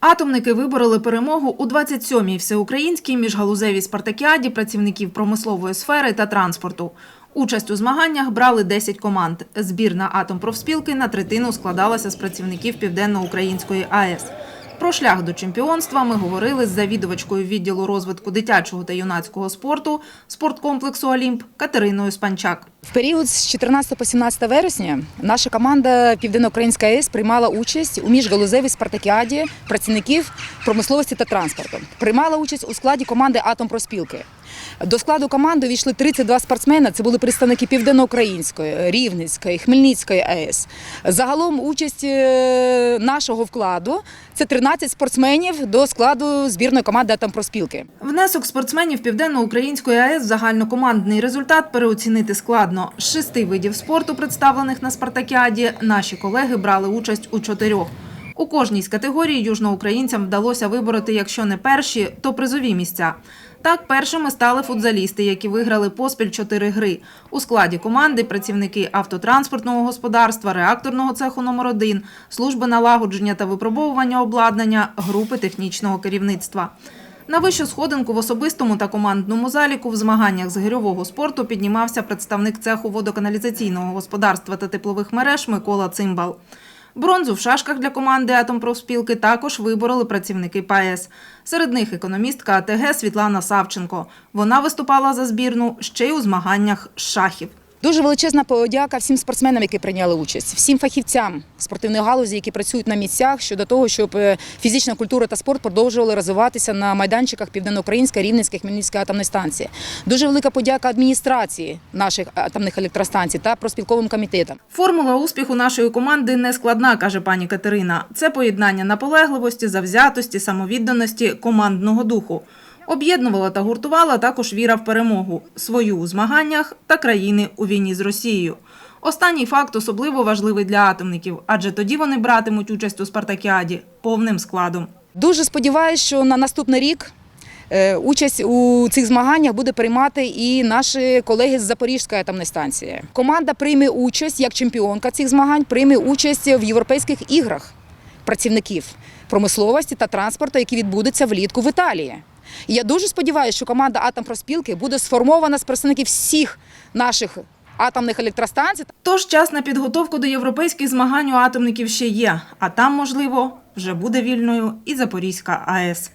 Атомники вибороли перемогу у 27-й всеукраїнській міжгалузевій спартакіаді працівників промислової сфери та транспорту. Участь у змаганнях брали 10 команд. Збірна атомпрофспілки на третину складалася з працівників Південно-Української АЕС. Про шлях до чемпіонства ми говорили з завідувачкою відділу розвитку дитячого та юнацького спорту спорткомплексу Олімп Катериною Спанчак. В період з 14 по 17 вересня наша команда Південно-Українська АЕС приймала участь у міжгалузевій спартакіаді працівників промисловості та транспорту. Приймала участь у складі команди Атомпроспілки. До складу команди війшли 32 спортсмени. Це були представники Південно-Української, Рівненської, Хмельницької АЕС. Загалом участь е, нашого вкладу це 13 спортсменів до складу збірної команди Атомпроспілки. Внесок спортсменів Південно-Української АЕС в загальнокомандний результат переоцінити складно. З шести видів спорту, представлених на спартакіаді, наші колеги брали участь у чотирьох. У кожній з категорій южноукраїнцям вдалося вибороти, якщо не перші, то призові місця. Так, першими стали футзалісти, які виграли поспіль чотири гри. У складі команди працівники автотранспортного господарства, реакторного цеху номер 1 служби налагодження та випробовування обладнання, групи технічного керівництва. На вищу сходинку в особистому та командному заліку в змаганнях з гирьового спорту піднімався представник цеху водоканалізаційного господарства та теплових мереж Микола Цимбал. Бронзу в шашках для команди Атомпрофспілки також вибороли працівники ПАЕС. Серед них економістка АТГ Світлана Савченко. Вона виступала за збірну ще й у змаганнях з шахів. Дуже величезна подяка всім спортсменам, які прийняли участь, всім фахівцям спортивної галузі, які працюють на місцях щодо того, щоб е, фізична культура та спорт продовжували розвиватися на майданчиках Південноукраїнської, Рівненської, Хмельницької атомної станції. Дуже велика подяка адміністрації наших атомних електростанцій та проспілковим комітетам. Формула успіху нашої команди не складна, каже пані Катерина. Це поєднання наполегливості, завзятості, самовідданості, командного духу. Об'єднувала та гуртувала також віра в перемогу свою у змаганнях та країни у війні з Росією. Останній факт особливо важливий для атомників, адже тоді вони братимуть участь у спартакіаді повним складом. Дуже сподіваюся, що на наступний рік. е, Участь у цих змаганнях буде приймати і наші колеги з Запорізької атомної станції. Команда прийме участь як чемпіонка цих змагань, прийме участь в європейських іграх працівників промисловості та транспорту, які відбудуться влітку в Італії. І я дуже сподіваюся, що команда Атомпроспілки буде сформована з представників всіх наших атомних електростанцій Тож час на підготовку до європейських змагань у атомників ще є, а там, можливо, вже буде вільною і Запорізька АЕС.